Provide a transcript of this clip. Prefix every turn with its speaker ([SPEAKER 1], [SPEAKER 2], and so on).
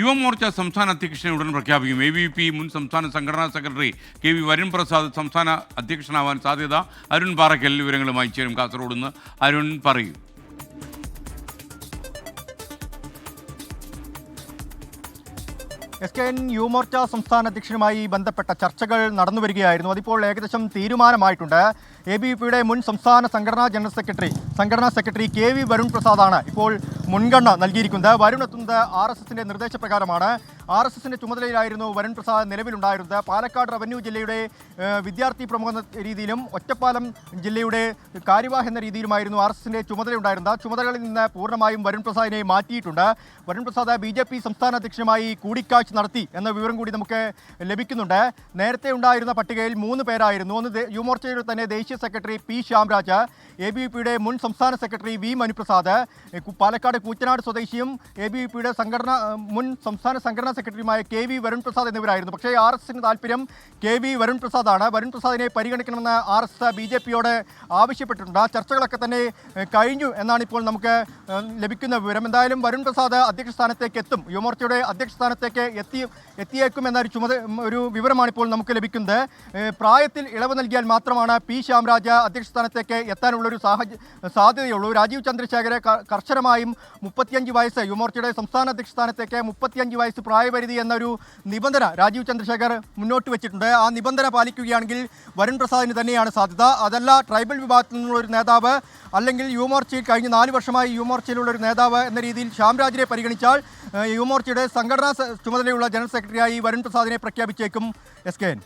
[SPEAKER 1] യുവമോർച്ച സംസ്ഥാന അധ്യക്ഷനെ ഉടൻ പ്രഖ്യാപിക്കും. എ ബി പി മുൻ സംസ്ഥാന സംഘടനാ secretary K V Varun Prasad സംസ്ഥാന അധ്യക്ഷനാവാൻ സാധ്യത. അരുൺ പാറയ്ക്കൽ വിവരങ്ങളുമായി ചേരും. കാസർഗോഡ് നിന്ന് അരുൺ പറയൂ.
[SPEAKER 2] എസ് കെ എൻ യുമോർച്ച സംസ്ഥാന അധ്യക്ഷനുമായി ബന്ധപ്പെട്ട ചർച്ചകൾ നടന്നു വരികയായിരുന്നു. അതിപ്പോൾ ഏകദേശം തീരുമാനമായിട്ടുണ്ട്. എ ബി പിയുടെ മുൻ സംസ്ഥാന സംഘടനാ ജനറൽ സെക്രട്ടറി സംഘടനാ സെക്രട്ടറി കെ വി വരുൺ പ്രസാദാണ് ഇപ്പോൾ മുൻഗണന നൽകിയിരിക്കുന്നത്. വരുൺ എത്തുന്നത് ആർ എസ് എസിന്റെ നിർദ്ദേശപ്രകാരമാണ്. ആർ എസ് എസിന്റെ ചുമതലയിലായിരുന്നു വരുൺ പ്രസാദ് നിലവിലുണ്ടായിരുന്നത്. പാലക്കാട് റവന്യൂ ജില്ലയുടെ വിദ്യാർത്ഥി പ്രമുഖ രീതിയിലും ഒറ്റപ്പാലം ജില്ലയുടെ കാര്യവാഹ എന്ന രീതിയിലുമായിരുന്നു ആർ എസ് എസിന്റെ ചുമതലയുണ്ടായിരുന്നത് ചുമതലകളിൽ നിന്ന് പൂർണമായും വരുൺ പ്രസാദിനെ മാറ്റിയിട്ടുണ്ട്. Varun Prasad B J P സംസ്ഥാന അധ്യക്ഷനുമായി കൂടിക്കാഴ്ച നടത്തി എന്ന വിവരം കൂടി നമുക്ക് ലഭിക്കുന്നുണ്ട്. നേരത്തെ ഉണ്ടായിരുന്ന പട്ടികയിൽ മൂന്ന് പേരായിരുന്നു. ഒന്ന് യുവമോർച്ചയുടെ തന്നെ ദേശീയ secretary P Shyamraj A B പിയുടെ മുൻ സംസ്ഥാന സെക്രട്ടറി വി മനുപ്രസാദ് പാലക്കാട് കൂറ്റനാട് സ്വദേശിയും എ ബി പിയുടെ സംഘടന മുൻ സംസ്ഥാന സംഘടനാ സെക്രട്ടറിയുമായ കെ വി വരുൺ പ്രസാദ് എന്നിവരായിരുന്നു. പക്ഷേ ആർ എസ് എസിന് താല്പര്യം കെ വി വരുൺ പ്രസാദാണ് വരുൺ പ്രസാദിനെ പരിഗണിക്കണമെന്ന് ആർ എസ് ബി ജെ പിയോട് ആവശ്യപ്പെട്ടിട്ടുണ്ട്. ആ ചർച്ചകളൊക്കെ തന്നെ കഴിഞ്ഞു എന്നാണ് ഇപ്പോൾ നമുക്ക് ലഭിക്കുന്ന വിവരം. എന്തായാലും വരുൺ പ്രസാദ് അധ്യക്ഷ സ്ഥാനത്തേക്ക് എത്തും. യുവമോർച്ചയുടെ അധ്യക്ഷ സ്ഥാനത്തേക്ക് എത്തി എത്തിയേക്കും എന്നൊരു ചുമത ഒരു വിവരമാണ് ഇപ്പോൾ നമുക്ക് ലഭിക്കുന്നത്. പ്രായത്തിൽ ഇളവ് നൽകിയാൽ മാത്രമാണ് പി ശ്യാംരാജ അധ്യക്ഷ സ്ഥാനത്തേക്ക് എത്താനുള്ളൊരു സാഹചര്യ സാധ്യതയുള്ളൂ. രാജീവ് ചന്ദ്രശേഖരെ കർശനമായും മുപ്പത്തിയഞ്ച് വയസ്സ് യുവമോർച്ചയുടെ സംസ്ഥാന അധ്യക്ഷ സ്ഥാനത്തേക്ക് മുപ്പത്തിയഞ്ച് വയസ്സ് പ്രായപരിധി എന്നൊരു നിബന്ധന രാജീവ് ചന്ദ്രശേഖർ മുന്നോട്ട് വെച്ചിട്ടുണ്ട്. ആ നിബന്ധന പാലിക്കുകയാണെങ്കിൽ വരുൺ പ്രസാദിന് തന്നെയാണ് സാധ്യത. അതല്ല ട്രൈബൽ വിഭാഗത്തിൽ നിന്നുള്ള ഒരു നേതാവ് അല്ലെങ്കിൽ യുവമോർച്ചയിൽ കഴിഞ്ഞ നാല് വർഷമായി യുവമോർച്ചയിലുള്ള ഒരു നേതാവ് എന്ന രീതിയിൽ ശ്യാംരാജിനെ പരിഗണിച്ചാൽ യുവമോർച്ചയുടെ സംഘടനാ ചുമതലയുള്ള ജനറൽ സെക്രട്ടറിയായി വരുൺ പ്രസാദിനെ പ്രഖ്യാപിച്ചേക്കും എസ് കെ എൻ.